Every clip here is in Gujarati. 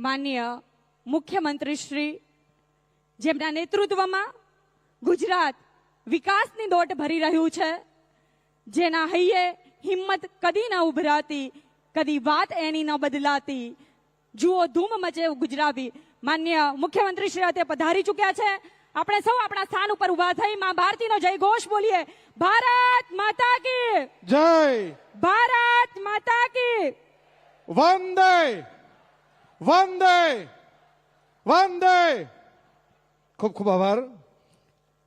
માન્ય મુખ્યમંત્રી શ્રી જેમના નેતૃત્વમાં ગુજરાત વિકાસની દોટ ભરી રહ્યું છે જેના હૈયે હિંમત કદી ન ઉભરાતી કદી વાત એની ન બદલાતી. જુઓ ધૂમ મચે ગુજરાવી માન્ય મુખ્યમંત્રી શ્રી અત્યારે પધારી ચૂક્યા છે. આપણે સૌ આપણા સ્થાન ઉપર ઊભા થઈ માં ભારતીનો જય ઘોષ બોલીએ. ભારત માતા કી! જય! ભારત માતા કી! વંદે વંદે વંદે ખૂબ ખૂબ આભાર.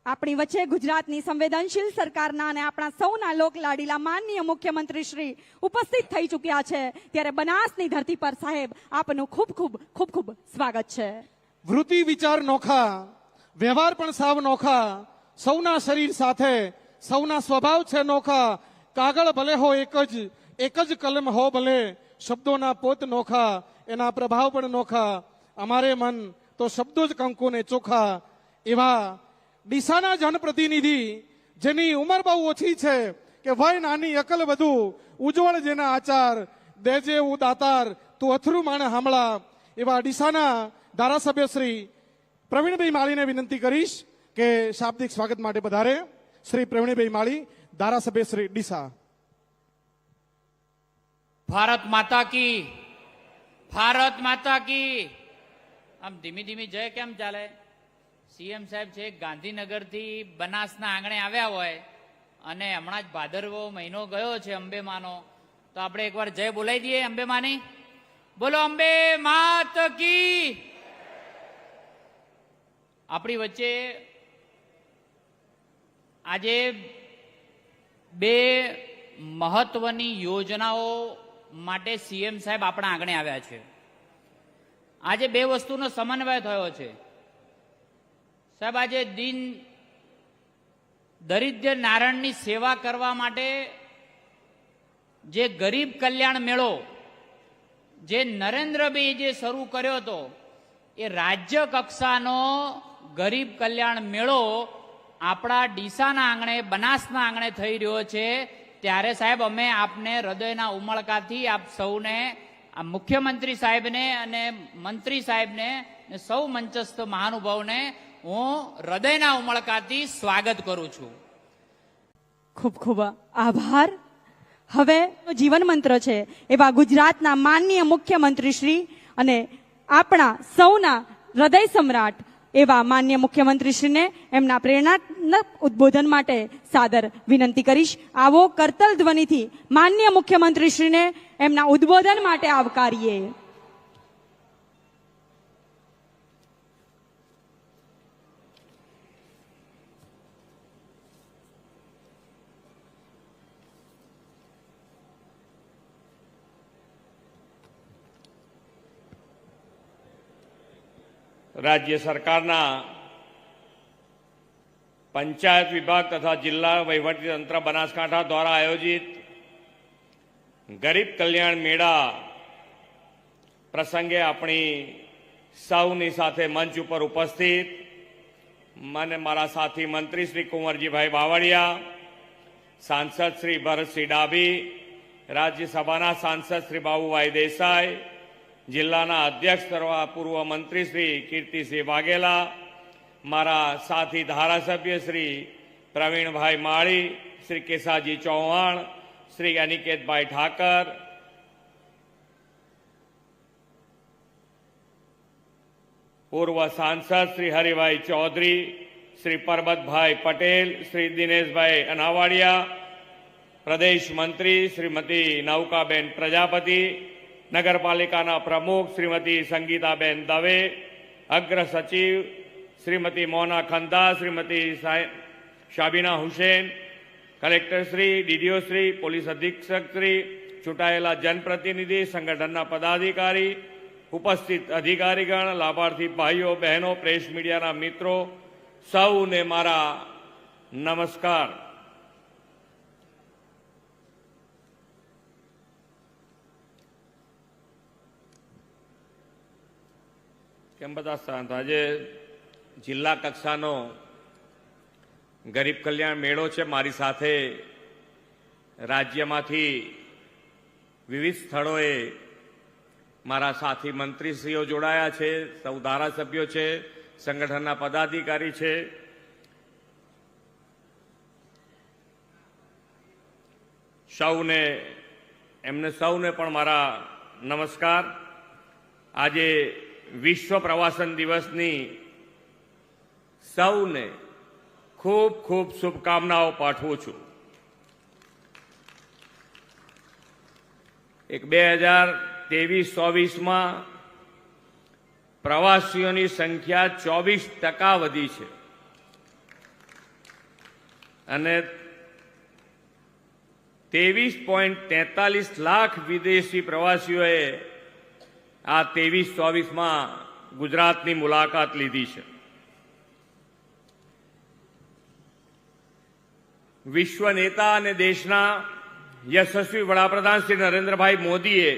આપણી વચ્ચે ગુજરાતની સંવેદનશીલ સરકારના અને આપણા સૌના લોકલાડીલા માનનીય મુખ્યમંત્રી શ્રી ઉપસ્થિત થઈ ચૂક્યા છે. ત્યારે બનાસની ધરતી પર સાહેબ આપનું ખૂબ ખૂબ ખૂબ ખૂબ સ્વાગત છે. વૃત્તિ વિચાર નોખા વ્યવહાર પણ સાવ નોખા સૌના શરીર સાથે સૌના સ્વભાવ છે નોખા કાગળ ભલે હો એક જ એક જ કલમ હો ભલે શબ્દોના પોત નોખા એના પ્રભાવ પણ નોખા. અમારે મન તો શબ્દો જ કંકુને ચોખા. એવા ડીસાના જનપ્રતિનિધિ જેની ઉંમર બહુ ઓછી છે, કે વય નાની, અકલ વધુ, ઉજ્જવળ જેના આચાર દેજે હું દાતાર, તું અથરું માણે હામળા. એવા ડીસાના ધારાસભ્ય શ્રી પ્રવીણભાઈ માળીને વિનંતી કરીશ કે શાબ્દિક સ્વાગત માટે પધારે. શ્રી પ્રવીણભાઈ માળી, ધારાસભ્ય શ્રી ડીસા. ભારત માતા કી ભારત માતા કી. આમ ધીમી ધીમી જય કેમ ચાલે? સીએમ સાહેબ છે ગાંધીનગરથી બનાસના આંગણે આવ્યા હોય અને હમણાં જ ભાદરવો મહિનો ગયો છે અંબેમાનો. તો આપણે એકવાર જય બોલાવી દઈએ અંબેમાની. બોલો, અંબે માત કી. આપણી વચ્ચે આજે બે મહત્વની યોજનાઓ માટે સીએમ સાહેબ આપણા આંગણે આવ્યા છે. આજે બે વસ્તુનો સમન્વય થયો છે. સાહેબ, આજે દિન દરિદ્ર નારાયણની સેવા કરવા માટે જે ગરીબ કલ્યાણ મેળો, જે નરેન્દ્રભાઈ જે શરૂ કર્યો હતો, એ રાજ્ય કક્ષાનો ગરીબ કલ્યાણ મેળો આપણા ડીસાના આંગણે, બનાસના આંગણે થઈ રહ્યો છે. ત્યારે સાહેબ અમે આપને હૃદયના ઉમળકાથી આપ સૌને, આ મુખ્યમંત્રી સાહેબને અને મંત્રી સાહેબને સૌ મંચસ્થ મહાનુભાવને હું હૃદયના ઉમળકાથી સ્વાગત કરું છું. ખૂબ ખૂબ આભાર. હવે જીવન મંત્ર છે. એવા ગુજરાતના માનનીય મુખ્યમંત્રી શ્રી અને આપણા સૌના હૃદય સમ્રાટ એવા માન્ય મુખ્યમંત્રીશ્રીને એમના પ્રેરણાત્મક ઉદ્બોધન માટે સાદર વિનંતી કરીશ. આવો કરતલ ધ્વનિથી માન્ય મુખ્યમંત્રીશ્રીને એમના ઉદ્બોધન માટે આવકારીએ. રાજ્ય સરકારના પંચાયત વિભાગ તથા જિલ્લા વહીવટીતંત્ર બનાસકાંઠા દ્વારા આયોજિત ગરીબ કલ્યાણ મેળા પ્રસંગે આપણી સૌની સાથે મંચ ઉપર ઉપસ્થિત મને મારા સાથી મંત્રી શ્રી કુંવરજીભાઈ બાવળિયા, સાંસદ શ્રી ભરતસિંહ ડાભી, રાજ્યસભાના સાંસદ શ્રી બાબુભાઈ દેસાઈ જિલ્લાના અધ્યક્ષ તરવા પૂર્વ મંત્રી શ્રી કીર્તિસિંહ વાઘેલા, મારા સાથી ધારાસભ્ય શ્રી પ્રવીણભાઈ માળી, શ્રી કેસાજી ચૌહાણ, શ્રી અનિકેતભાઈ ઠાકર, પૂર્વ સાંસદ શ્રી હરિભાઈ ચૌધરી, શ્રી પરબતભાઈ પટેલ, શ્રી દિનેશભાઈ અનાવાડિયા, પ્રદેશ મંત્રી શ્રીમતી નૌકાબેન પ્રજાપતિ નગરપાલિકાના પ્રમુખ શ્રીમતી સંગીતાબેન દવે અગ્ર સચિવ શ્રીમતી મોના ખંદા શ્રીમતી શાબીના હુસેન કલેક્ટરશ્રી ડીડીઓશ્રી પોલીસ અધિક્ષક શ્રી ચૂંટાયેલા જનપ્રતિનિધિ સંગઠનના પદાધિકારી ઉપસ્થિત અધિકારીગણ લાભાર્થી ભાઈઓ બહેનો પ્રેસ મીડિયાના મિત્રો સૌને મારા નમસ્કાર કેમ બધા શાંત? આજે જિલ્લા કક્ષાનો ગરીબ કલ્યાણ મેળો છે. મારી સાથે રાજ્યમાંથી વિવિધ સ્થળોએ મારા સાથી મંત્રીશ્રીઓ જોડાયા છે, સૌ ધારાસભ્યો છે, સંગઠનના પદાધિકારી છે. સૌને, એમને સૌને પણ મારા નમસ્કાર. આજે વિશ્વ પ્રવાસન દિવસની સૌને ખૂબ ખૂબ શુભકામનાઓ પાઠવું છું. એક બે હજાર ત્રેવીસ ચોવીસમાં પ્રવાસીઓની સંખ્યા ચોવીસ ટકા વધી છે. અને ત્રેવીસ પોઈન્ટ તેતાલીસ લાખ વિદેશી પ્રવાસીઓએ આ ત્રેવીસ ચોવીસમાં ગુજરાતની મુલાકાત લીધી છે. વિશ્વ નેતા અને દેશના યશસ્વી વડાપ્રધાન શ્રી નરેન્દ્રભાઈ મોદીએ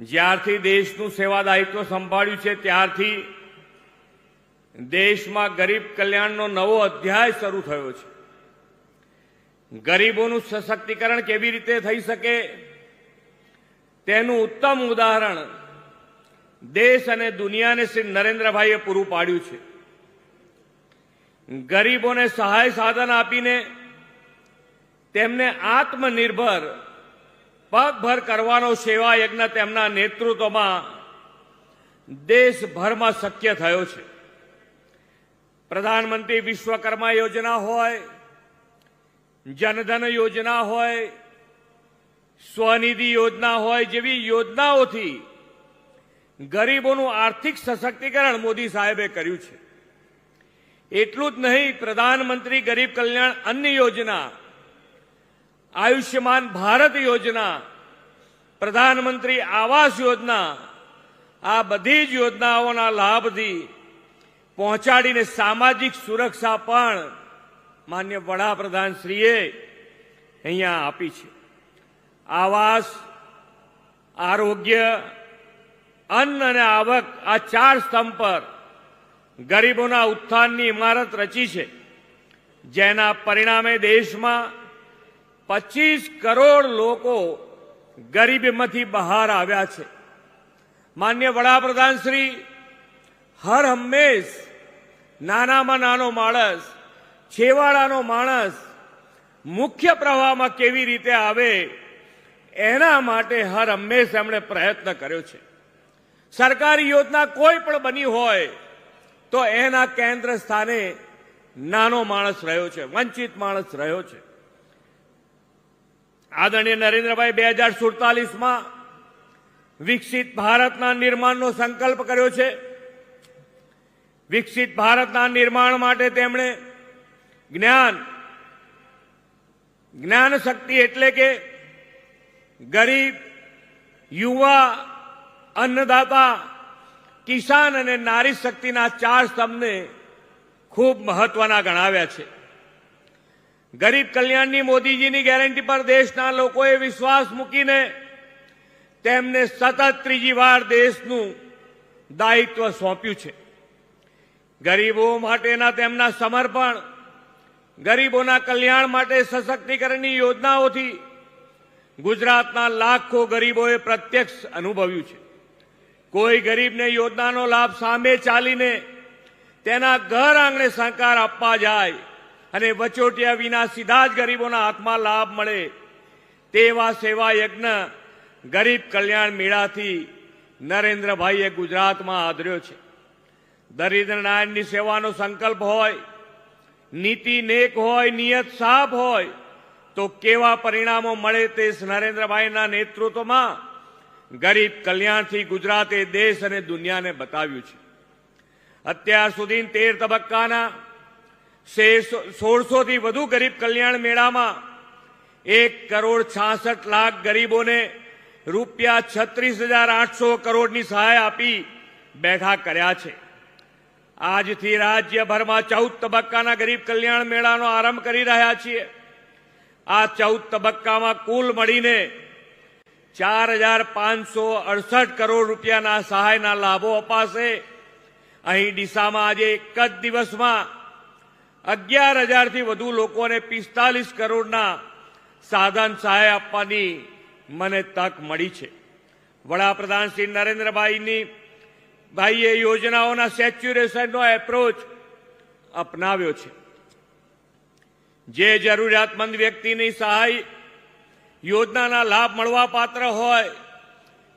જ્યારથી દેશનું સેવા દાયિત્વ સંભાળ્યું છે, ત્યારથી દેશમાં ગરીબ કલ્યાણનો નવો અધ્યાય શરૂ થયો છે. ગરીબોનું સશક્તિકરણ કેવી રીતે થઈ શકે? તેનું ઉત્તમ ઉદાહરણ દેશ અને દુનિયાને શ્રી નરેન્દ્રભાઈએ પૂરું પાડ્યું છે. ગરીબોને સહાય સાધન આપીને તેમને આત્મનિર્ભર, પગભર કરવાનો સેવા યજ્ઞ તેમના નેતૃત્વમાં દેશભરમાં શક્ય થયો છે. પ્રધાનમંત્રી વિશ્વકર્મા યોજના હોય, જનધન યોજના હોય સ્વનિધિ યોજના હોય જેવી યોજનાઓથી ગરીબોનું આર્થિક સશક્તિકરણ મોદી સાહેબે કર્યું છે. એટલું જ નહીં, પ્રધાનમંત્રી ગરીબ કલ્યાણ અન્ન યોજના, આયુષ્યમાન ભારત યોજના, પ્રધાનમંત્રી આવાસ યોજના, આ બધી જ યોજનાઓના લાભથી પહોંચાડીને સામાજિક સુરક્ષા પણ માન્ય વડાપ્રધાન શ્રીએ અહીંયા આપી છે. આવાસ, આરોગ્ય, અન્ન અને આવક આ ચાર સ્તંભ પર ગરીબોના ઉત્થાનની ઇમારત રચી છે. જેના પરિણામે દેશમાં પચીસ કરોડ લોકો ગરીબીમાંથી બહાર આવ્યા છે. માન્ય વડાપ્રધાન શ્રી હર હંમેશ નાનામાં નાનો માણસ, છેવાડાનો માણસ મુખ્ય પ્રવાહમાં કેવી રીતે આવે એના માટે હર હંમેશ એમણે પ્રયત્ન કર્યો છે. સરકારી યોજના કોઈ પણ બની હોય તો એના કેન્દ્ર સ્થાને નાનો માણસ રહ્યો છે, વંચિત માણસ રહ્યો છે. આદરણીય નરેન્દ્રભાઈ બે હજાર સુડતાલીસમાં વિકસિત ભારતના નિર્માણનો સંકલ્પ કર્યો છે. વિકસિત ભારતના નિર્માણ માટે તેમણે જ્ઞાન જ્ઞાન શક્તિ એટલે કે ગરીબ, યુવા, અન્નદાતા, કિસાન અને નારી શક્તિના ચાર સ્તંભને ખૂબ મહત્વના ગણાવ્યા છે. ગરીબ કલ્યાણની મોદીજીની ગેરંટી પર દેશના લોકોએ વિશ્વાસ મૂકીને તેમને સતત ત્રીજી વાર દેશનું દાયિત્વ સોંપ્યું છે. ગરીબો માટેના તેમના સમર્પણ, ગરીબોના કલ્યાણ માટે સશક્તિકરણની યોજનાઓથી ગુજરાતના લાખો ગરીબોએ પ્રત્યક્ષ અનુભવ્યું છે. કોઈ ગરીબને યોજનાનો લાભ સામે ચાલીને તેના ઘર આંગણે સહકાર આપવા જાય અને વચોટિયા વિના સીધા જ ગરીબોના હાથમાં લાભ મળે, તેવા સેવા યજ્ઞ ગરીબ કલ્યાણ મેળાથી નરેન્દ્રભાઈએ ગુજરાતમાં આદર્યો છે. દરિદ્ર નારાયણની સેવાનો સંકલ્પ હોય, નીતિ નેક હોય, નિયત સાફ હોય તો કેવા પરિણામો મળે તે નરેન્દ્રભાઈના નેતૃત્વમાં ગરીબ કલ્યાણથી ગુજરાતે દેશ અને દુનિયાને બતાવ્યું છે. અત્યાર સુધી તેર તબક્કાના સોળસોથી વધુ ગરીબ કલ્યાણ મેળામાં એક કરોડ છાસઠ લાખ ગરીબોને રૂપિયા છત્રીસ હજાર આઠસો કરોડની સહાય આપી બેઠા કર્યા છે. આજથી રાજ્યભરમાં ચૌદ તબક્કાના ગરીબ કલ્યાણ મેળાનો આરંભ કરી રહ્યા છીએ. આ ચૌદ તબક્કામાં કુલ મળીને ચાર હજાર પાંચસો અડસઠ કરોડ રૂપિયાના સહાયના લાભો અપાશે. અહીં ડીસામાં આજે એક જ દિવસમાં અગિયાર હજારથી વધુ લોકોને પિસ્તાલીસ કરોડના સાધન સહાય આપવાની મને તક મળી છે. વડાપ્રધાન શ્રી નરેન્દ્રભાઈની ભાઈએ યોજનાઓના સેચ્યુરેશનનો એપ્રોચ અપનાવ્યો છે. જે જરૂરિયાતમંદ વ્યક્તિની સહાય યોજનાના લાભ મળવા પાત્ર હોય,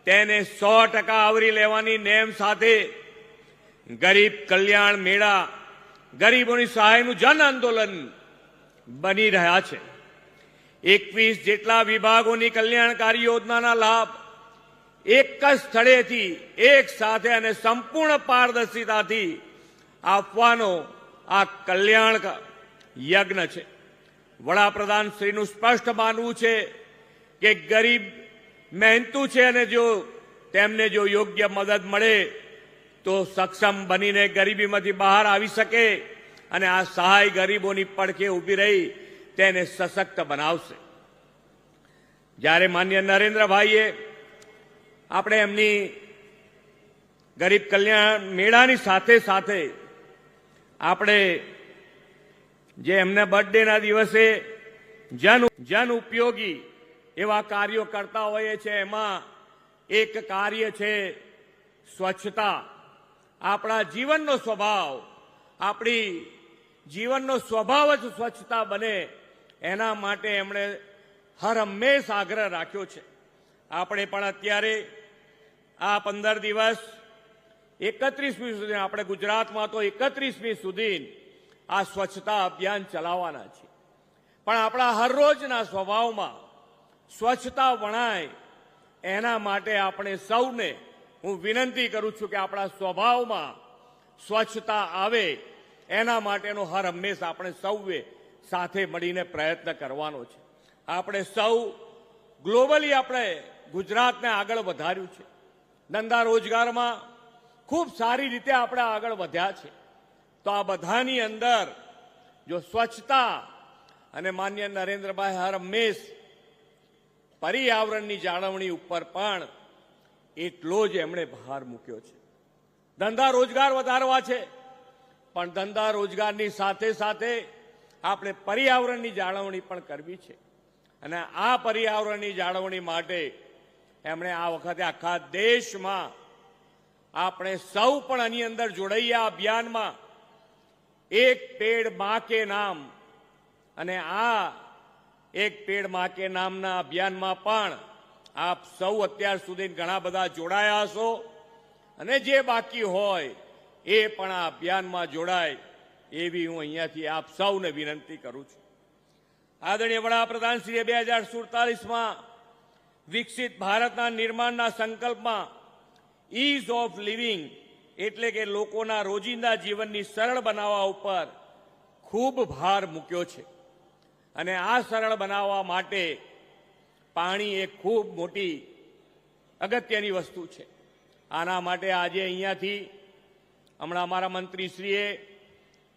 તેને સો ટકા આવરી લેવાની નેમ સાથે ગરીબ કલ્યાણ મેળા ગરીબોની સહાયનું જન આંદોલન બની રહ્યા છે. એકવીસ જેટલા વિભાગોની કલ્યાણકારી યોજનાના લાભ એક જ સ્થળેથી એક સાથે અને સંપૂર્ણ પારદર્શિતાથી આપવાનો આ કલ્યાણ યજ્ઞ છે. વડાપ્રધાન શ્રીનું સ્પષ્ટ માનવું છે કે ગરીબ મહેનતુ છે અને જો તેમને જો યોગ્ય મદદ મળે તો સક્ષમ બનીને ગરીબીમાંથી બહાર આવી શકે અને આ સહાય ગરીબોની પડખે ઊભી રહી તેને સશક્ત બનાવશે. જ્યારે માન્ય નરેન્દ્રભાઈએ આપણે એમની ગરીબ કલ્યાણ મેળાની સાથે સાથે આપણે જે એમના બર્થડેના દિવસે જન જન ઉપયોગી એવા કાર્યો કરતા હોઈએ છે એમાં એક કાર્ય છે સ્વચ્છતા. આપણા જીવનનો સ્વભાવ, આપણી જીવનનો સ્વભાવ જ સ્વચ્છતા બને, એના માટે એમણે હર હંમેશ આગ્રહ રાખ્યો છે. આપણે પણ અત્યારે આ પંદર દિવસ એકત્રીસમી સુધી, આપણે ગુજરાતમાં તો એકત્રીસમી સુધી આ સ્વચ્છતા અભિયાન ચલાવવાના છે. પણ આપણા હરરોજના સ્વભાવમાં સ્વચ્છતા વણાય એના માટે આપણે સૌને હું વિનંતી કરું છું કે આપણા સ્વભાવમાં સ્વચ્છતા આવે એના માટેનો હર હંમેશા આપણે સૌએ સાથે મળીને પ્રયત્ન કરવાનો છે. આપણે સૌ ગ્લોબલી આપણે ગુજરાતને આગળ વધાર્યું છે. ધંધા રોજગારમાં ખૂબ સારી રીતે આપણે આગળ વધ્યા છે. તો આ બધાની અંદર જો સ્વચ્છતા અને માન્ય નરેન્દ્રભાઈ હર હંમેશ પર્યાવરણની જાળવણી ઉપર પણ એટલો જ એમણે ભાર મૂક્યો છે. ધંધા રોજગાર વધારવા છે, પણ ધંધા રોજગારની સાથે સાથે આપણે પર્યાવરણની જાળવણી પણ કરવી છે. અને આ પર્યાવરણની જાળવણી માટે એમણે આ વખતે આખા દેશમાં આપણે સૌ પણ આની અંદર જોડાઈએ આ અભિયાનમાં. એક પેડ મા કે નામ. અને આ એક પેડ મા કે નામના અભિયાનમાં પણ આપ સૌ અત્યાર સુધી ઘણા બધા જોડાયા હશો. અને જે બાકી હોય એ પણ આ અભિયાનમાં જોડાય એવી હું અહીંયાથી આપ સૌને વિનંતી કરું છું. આદરણીય વડાપ્રધાન શ્રી બે હજાર સુડતાલીસમાં વિકસિત ભારતના નિર્માણના સંકલ્પમાં ઇઝ ઓફ લિવિંગ એટલે કે લોકોના રોજિંદા જીવનની સરળ બનાવવા ઉપર ખૂબ ભાર મૂક્યો છે. અને આ સરળ બનાવવા માટે પાણી એ ખૂબ મોટી અગત્યની વસ્તુ છે. આના માટે આજે અહીંયાથી હમણાં અમારા મંત્રીશ્રીએ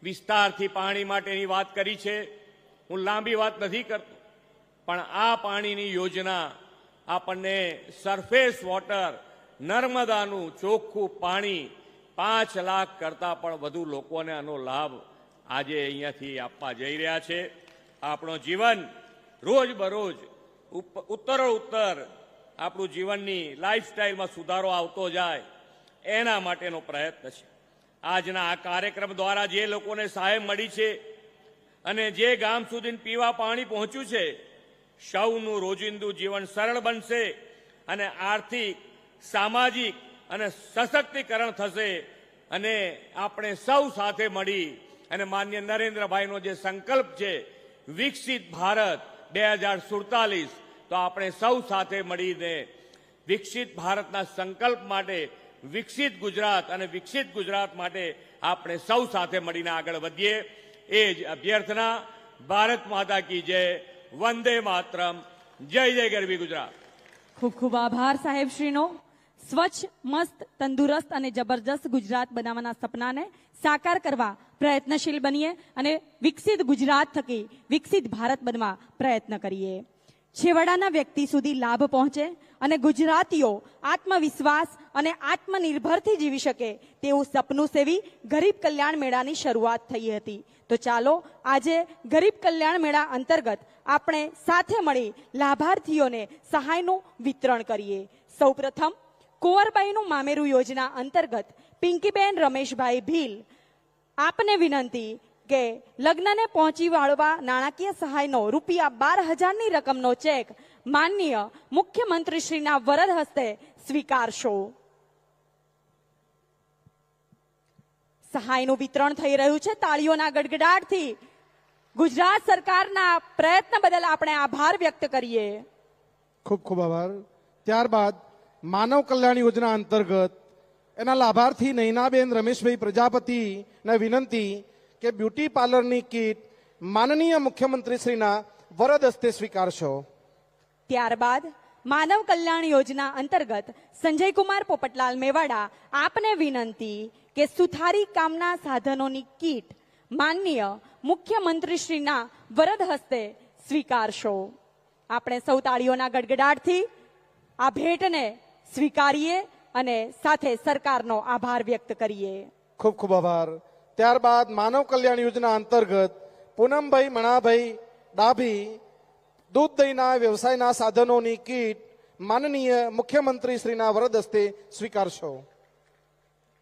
વિસ્તારથી પાણી માટેની વાત કરી છે. હું લાંબી વાત નથી કરતો, પણ આ પાણીની યોજના આપણને સરફેસ વોટર નર્મદાનું ચોખ્ખું પાણી પાંચ લાખ કરતાં પણ વધુ લોકોને આનો લાભ આજે અહીંયાથી આપવા જઈ રહ્યા છે. આપણો જીવન રોજ બરોજ ઉપ- ઉત્તરો ઉત્તર આપણું જીવનની લાઈફસ્ટાઈલમાં સુધારો આવતો જાય એના માટેનો પ્રયત્ન છે. આજના આ કાર્યક્રમ દ્વારા જે લોકોને સહાય મળી છે અને જે ગામ સુધી પીવા પાણી પહોંચ્યું છે, સૌનું રોજિંદુ જીવન સરળ બનશે અને આર્થિક, સામાજિક અને સશક્તિકરણ થશે અને આપણે સૌ સાથે મળી અને માન્ય નરેન્દ્રભાઈનો જે સંકલ્પ છે, વિકસિત ભારત બે હજાર સુડતાલીસ, તો આપણે સૌ સાથે મળીને વિકસિત ભારતના સંકલ્પ માટે, વિકસિત ગુજરાત અને વિકસિત ગુજરાત માટે આપણે સૌ સાથે મળીને આગળ વધીએ. એ જ અભ્યર્થના, ભારત માતા કી જય, વંદે માતરમ, જય જય ગરવી ગુજરાત. ખૂબ ખૂબ આભાર સાહેબ શ્રીનો. સ્વચ્છ, મસ્ત, તંદુરસ્ત અને જબરજસ્ત ગુજરાત બનાવવાના સપનાને સાકાર કરવા પ્રયત્નશીલ બનીએ અને વિકસિત ગુજરાત થકી વિકસિત ભારત બનવા પ્રયત્ન કરીએ. છેવાડાના વ્યક્તિ સુધી લાભ પહોંચે અને ગુજરાતીઓ આત્મવિશ્વાસ અને આત્મનિર્ભરથી જીવી શકે તેવું સપનું સેવી ગરીબ કલ્યાણ મેળાની શરૂઆત થઈ હતી. તો ચાલો આજે ગરીબ કલ્યાણ મેળા અંતર્ગત આપણે સાથે મળી લાભાર્થીઓને સહાયનું વિતરણ કરીએ. સૌપ્રથમ કુંવરબાઈનું મામેરું યોજના અંતર્ગત પિંકીબેન રમેશભાઈ ભીલ આપને વિનંતી કે લગ્નને પહોંચી વાળવા નાણાકીય સહાયનો રૂપિયા બાર હજારની રકમનો ચેક માનનીય મુખ્યમંત્રીશ્રીના વરદ હસ્તે સ્વીકારશો. સહાયનું વિતરણ થઈ રહ્યું છે તાળીઓના ગડગડાટથી. ગુજરાત સરકારના પ્રયત્ન બદલ આપણે આભાર વ્યક્ત કરીએ. ખૂબ ખૂબ આભાર. ત્યારબાદ માનવ કલ્યાણ યોજના અંતર્ગત એના લાભાર્થી નૈનાબેન રમેશભાઈ પ્રજાપતિને વિનંતી કે બ્યુટી પાર્લરની કીટ માનનીય મુખ્યમંત્રીશ્રીના વરદ હસ્તે સ્વીકારશો. ત્યારબાદ માનવ કલ્યાણ યોજના અંતર્ગત સંજયકુમાર પોપટલાલ મેવાડા આપને વિનંતી કે સુથારી કામના સાધનોની કીટ માનનીય મુખ્યમંત્રીશ્રીના વરદ હસ્તે સ્વીકારશો. આપણે સૌ તાળીઓના ગડગડાટથી આ ભેટને સ્વીકારીએ અને સાથે સરકારનો આભાર વ્યક્ત કરીએ. ખૂબ ખૂબ આભાર. ત્યારબાદ માનવ કલ્યાણ યોજના અંતર્ગત પૂનમભાઈ મણાભાઈ ડાભી દૂધ દહીંના વ્યવસાયના સાધનોની કીટ માનનીય મુખ્યમંત્રી શ્રીના વરદ હસ્તે સ્વીકારશો.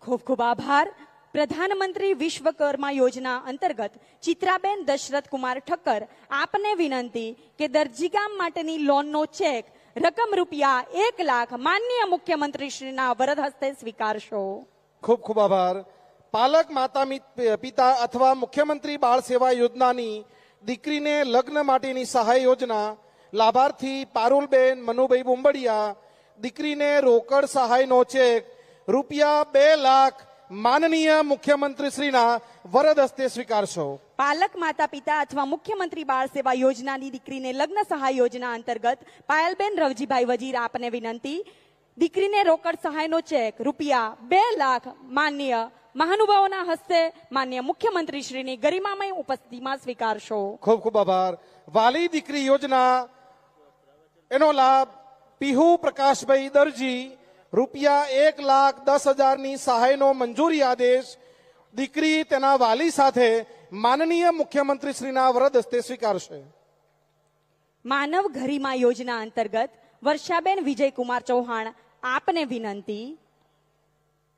ખૂબ ખૂબ આભાર. પ્રધાનમંત્રી વિશ્વકર્મા યોજના અંતર્ગત ચિત્રાબેન દશરથ કુમાર ઠક્કર આપને વિનંતી કે દરજીકામ માટેની લોનનો ચેક રકમ રૂપિયા એક લાખ માનનીય મુખ્યમંત્રી શ્રીના વરદ હસ્તે સ્વીકારશો. ખૂબ ખૂબ આભાર. પાલક મિત- પિતા અથવા મુખ્યમંત્રી બાળ સેવા યોજનાની દીકરીને લગ્ન માટેની સહાય યોજના લાભાર્થી પારુલબેન મનુભાઈ બુંબડિયા દીકરીને રોકડ સહાયનો ચેક રૂપિયા બે લાખ માનનીય મુખ્યમંત્રી શ્રીના વરદ હસ્તે સ્વીકારશો. પાલક માતા પિતા અથવા મુખ્યમંત્રી બાળ સેવા યોજનાની દીકરીને લગ્ન સહાય યોજના અંતર્ગત પાયલબેન રવજીભાઈ વજીર આપને વિનંતી. દીકરીને રોકડ સહાયનો ચેક રૂપિયા બે લાખ માન્ય મહાનુભાવોના હસ્તે માન્ય મુખ્યમંત્રી શ્રીની ગરિમામય ઉપસ્થિતિમાં સ્વીકારશો. ખૂબ ખૂબ આભાર. વાલી દીકરી યોજના એનો લાભ પીહુ પ્રકાશભાઈ દરજી રૂપિયા એક લાખ દસ હજારની સહાયનો મંજૂરી આદેશ દીકરી તેના વાલી સાથે માનનીય મુખ્યમંત્રી શ્રીના વરદ હસ્તે સ્વીકારશે. માનવ ગરિમા યોજના અંતર્ગત વર્ષાબેન વિજયકુમાર ચૌહાણ આપને વિનંતી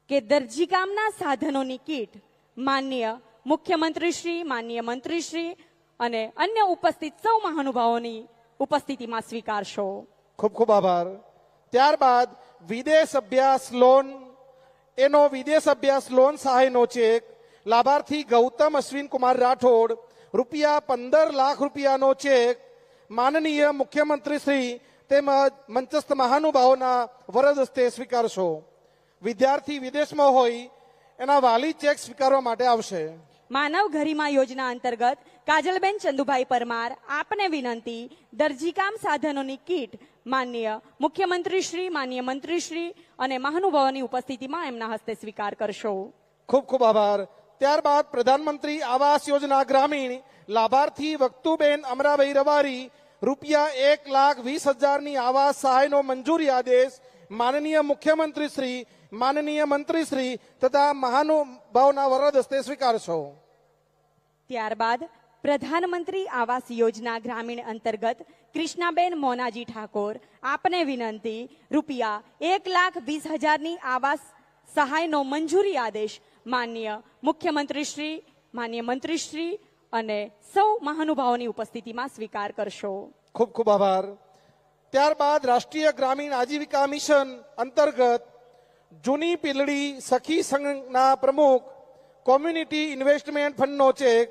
કે દરજીકામના સાધનોની કીટ માન્ય મુખ્યમંત્રીશ્રી માન્ય મંત્રીશ્રી અને અન્ય ઉપસ્થિત સૌ મહાનુભાવોની ઉપસ્થિતિમાં સ્વીકારશો. ખૂબ ખૂબ આભાર. ત્યારબાદ વિદેશ અભ્યાસ લોન એનો વિદેશ અભ્યાસ લોન સહાયનો ચેક, લાભાર્થી ગૌતમ અશ્વિન કુમાર રાઠોડ, રૂપિયા પંદર લાખ રૂપિયાનો ચેક, માનનીય મુખ્યમંત્રી શ્રી તેમજ મંચસ્થ મહાનુભાવોના વરદ હસ્તે સ્વીકારશો. વિદ્યાર્થી વિદેશમાં હોય, એના વાલી ચેક સ્વીકારવા માટે આવશે. માનવ ગરિમા યોજના અંતર્ગત કાજલબેન ચંદુભાઈ પરમાર આપને વિનંતી, દરજીકામ સાધનોની કીટ માન્ય મુખ્યમંત્રી શ્રી માન્ય મંત્રીશ્રી અને મહાનુભાવોની ઉપસ્થિતિમાં એમના હસ્તે સ્વીકાર કરશો. ખૂબ ખૂબ આભાર. ત્યારબાદ પ્રધાનમંત્રી આવાસ યોજના ગ્રામીણ લાભાર્થી વક્તુબેન અમરાભાઈ રવારી રૂપિયા એક લાખ વીસ હજારની આવાસ સહાયનો મંજૂરી આદેશ માનનીય મુખ્યમંત્રી શ્રી માનનીય મંત્રી શ્રી તથા મહાનુભાવના વરદ હસ્તે સ્વીકારશો. ત્યારબાદ પ્રધાનમંત્રી આવાસ યોજના ગ્રામીણ અંતર્ગત કૃષ્ણાબેન મોનાજી ઠાકોર, આપને વિનંતી, રૂપિયા એક લાખ વીસ હજારની આવાસ સહાયનો મંજૂરી આદેશ માન્ય મુખ્યમંત્રીશ્રી, માન્ય મંત્રીશ્રી અને સૌ મહાનુભાવોની ઉપસ્થિતિમાં સ્વીકાર કરશો. ખૂબ ખૂબ આભાર. ત્યારબાદ રાષ્ટ્રીય ગ્રામીણ આજીવિકા મિશન અંતર્ગત જૂની પીલડી સખી સંઘના પ્રમુખ કોમ્યુનિટી ઇન્વેસ્ટમેન્ટ ફંડનો ચેક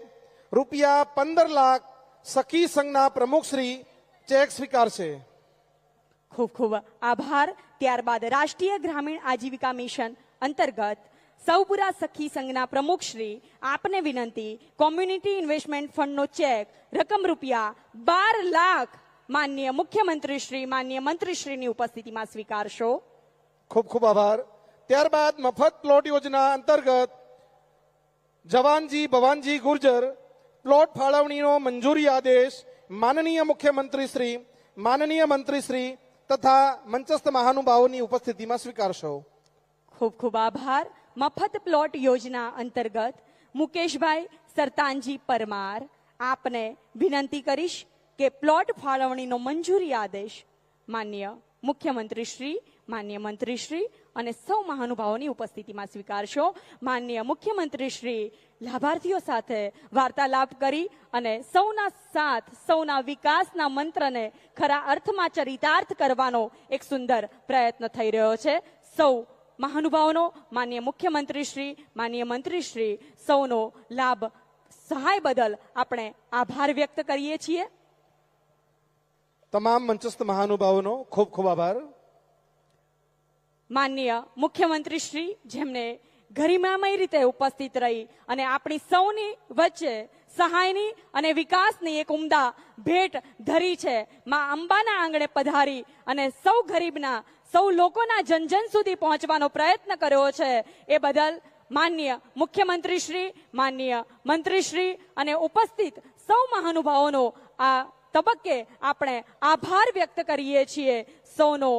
રૂપિયા પંદર લાખ સખી સંઘના પ્રમુખ શ્રી ચેક સ્વીકારશે. ખૂબ ખૂબ આભાર. ત્યારબાદ રાષ્ટ્રીય ગ્રામીણ આજીવિકા મિશન અંતર્ગત સૌપુરા સખી સંઘના પ્રમુખ શ્રી આપને વિનંતી કોમ્યુનિટી ઇન્વેસ્ટમેન્ટ ફંડનો ચેક રકમ રૂપિયા બાર લાખ માન્ય મુખ્યમંત્રી શ્રી માન્ય મંત્રીશ્રીની ઉપસ્થિતિમાં સ્વીકારશો. ખૂબ ખૂબ આભાર. ત્યારબાદ મફત પ્લોટ યોજના અંતર્ગત જવાનજી ભવાનજી ગુર્જર પ્લોટ ફાળવણીનો મંજૂરી આદેશ માનનીય મુખ્યમંત્રી શ્રી, માનનીય મંત્રી શ્રી તથા મંચસ્થ મહાનુભાવોની ઉપસ્થિતિમાં સ્વીકારશો. ખૂબ ખૂબ આભાર. મફત પ્લોટ યોજના અંતર્ગત મુકેશભાઈ સરતાનજી પરમાર, આપને વિનંતી કરીશ કે પ્લોટ ફાળવણીનો મંજૂરી આદેશ માન્ય મુખ્યમંત્રી શ્રી માન્ય મંત્રીશ્રી અને સૌ મહાનુભાવોની ઉપસ્થિતિમાં સ્વીકારશો. માન્ય મુખ્યમંત્રીશ્રી લાભાર્થીઓ સાથે વાર્તાલાપ કરી અને સૌના સાથ સૌના વિકાસના મંત્રને ખરા અર્થમાં ચરિતાર્થ કરવાનો એક સુંદર પ્રયત્ન થઈ રહ્યો છે. સૌ મહાનુભાવોનો માન્ય મુખ્યમંત્રીશ્રી માન્ય મંત્રીશ્રી સૌનો લાભ સહાય બદલ આપણે આભાર વ્યક્ત કરીએ છીએ. તમામ મંચસ્થ મહાનુભાવોનો ખૂબ ખૂબ આભાર. માન્ય મુખ્યમંત્રી શ્રી જેમને ગરિમામય રીતે ઉપસ્થિત રહી અને આપણી સૌની વચ્ચે સહાયની અને વિકાસની એક ઉમદા ભેટ ધરી છે. માં અંબાના આંગણે પધારી અને સૌ ગરીબના, સૌ લોકોના જનજન સુધી પહોંચવાનો પ્રયત્ન કર્યો છે. એ બદલ માન્ય મુખ્યમંત્રી શ્રી, માન્ય મંત્રીશ્રી અને ઉપસ્થિત સૌ મહાનુભાવોનો આ તબક્કે આપણે આભાર વ્યક્ત કરીએ છીએ. સૌનો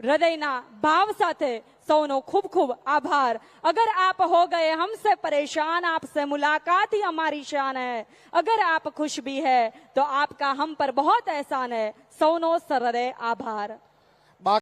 હૃદયના ભાવ સાથે सोनो खूब खूब आभार। अगर आप हो गए, हमसे परेशान, आपसे मुलाकात ही हमारी शान है। अगर आप खुश भी है तो आपका हम पर बहुत एहसान है। सोनो सर आभार।